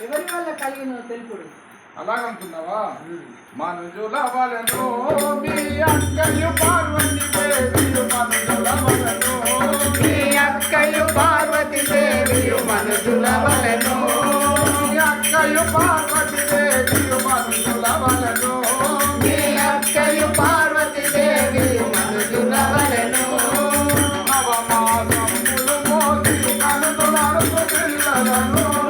ఎవరి వల్ల కలిగిన తెలుపుడు. అలాగంటున్నావా? మనుజుల వలను మీ అక్కయ్య పార్వతి దేవియు మనుజుల వలను. మీ అక్కయు పార్వతి దేవియు మనుషుల వలెను. మీ అక్కయ్య పార్వతి దేవియు మనుజుల వలను. మీ అక్కయు పార్వతి దేవియు మనుషుల వలెను. నవమాసములు మోసి కనుతులాడుతూ పిల్లలను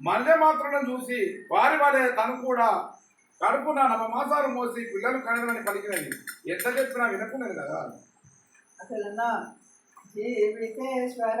మల్లె మాత్రం చూసి వారి వారే తను కూడా కడుపున నవ మాసాలు మోసి పిల్లలు కనడమని కలిగినది ఎంత చెప్పినా వినకున్నది కదా అసలు జీవితేశ్వర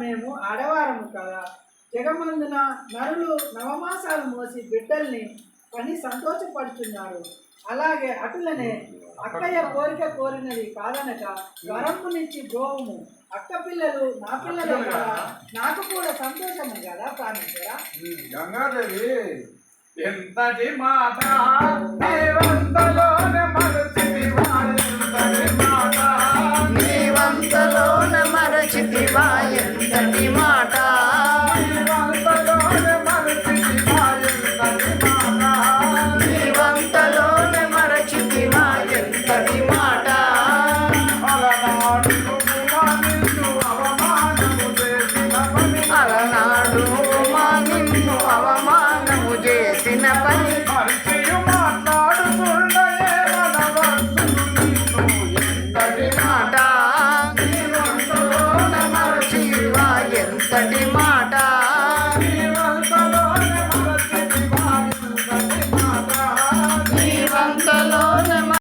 మేము ఆడవారము కదా? జగమందున నరులు నవమాసాలు మోసి బిడ్డల్ని కని సంతోషపడుతున్నారు అలాగే అటులనే అక్కయ్య కోరిక కోరినది కాదనక వరమునిచ్చి గోవుము. అక్క పిల్లలు నా పిల్లలే కదా? నాకు కూడా సంతోషమే కదా ప్రాణేశ్వర గంగాదేవి ఎంతటి మరుత Sunday morning.